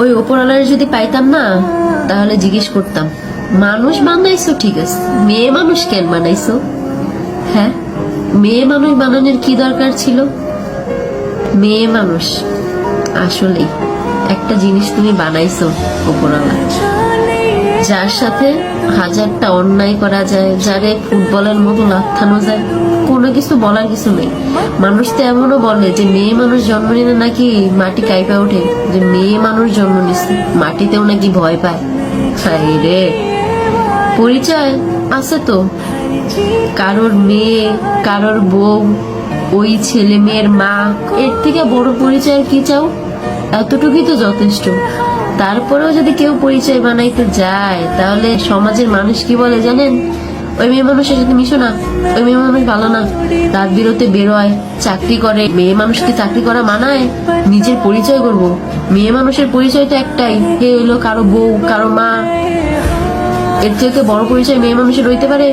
ওই ওপরওয়ালার যদি পাইতাম না তাহলে জিজ্ঞেস করতাম মানুষ বানাইছো ঠিক আছে মেয়ে মানুষ কেন বানাইছো? হ্যাঁ মেয়ে মানুষ বানানোর কি দরকার ছিল? মেয়ে মানুষ আসলেই। একটা জিনিস তুমি বানাইছো ওপরওয়ালা। যার সাথে হাজারটা অন্যায় করা যায়, যারে ফুটবলের মতো লাথানো যায়, কোনো কিছু বলার কিছু নেই। মানুষ তো এমনও বলে যে মেয়ে মানুষ জন্ম নিলে নাকি মাটি কাইপা ওঠে। যে মেয়ে মানুষ জন্ম নিচ্ছে মাটিতেও নাকি ভয় পায়। হাই রে। পরিচয় আছে তো। কারোর মেয়ে, কারোর বউ, ওই ছেলে মেয়ের মা, এর থেকে বড় পরিচয় কি চাও? এতটুকুই তো যথেষ্ট। তারপরেও যদি কেউ পরিচয় বানাইতে যায়, তাহলে সমাজের মানুষ কি বলে জানেন? ওই মেয়ে মানুষের সাথে মিশো না। ওই মেয়ে মানুষ ভালো না। রাত বিরতে বেরোয়, চাকরি করে। মেয়ে মানুষকে চাকরি করা মানায়, নিজের পরিচয় করব। মেয়ে মানুষের পরিচয় তো একটাই হে হলো কারও বউ, কারও মা। এর থেকে বড় পরিচয় মেয়ে মানুষের রইতে পারে?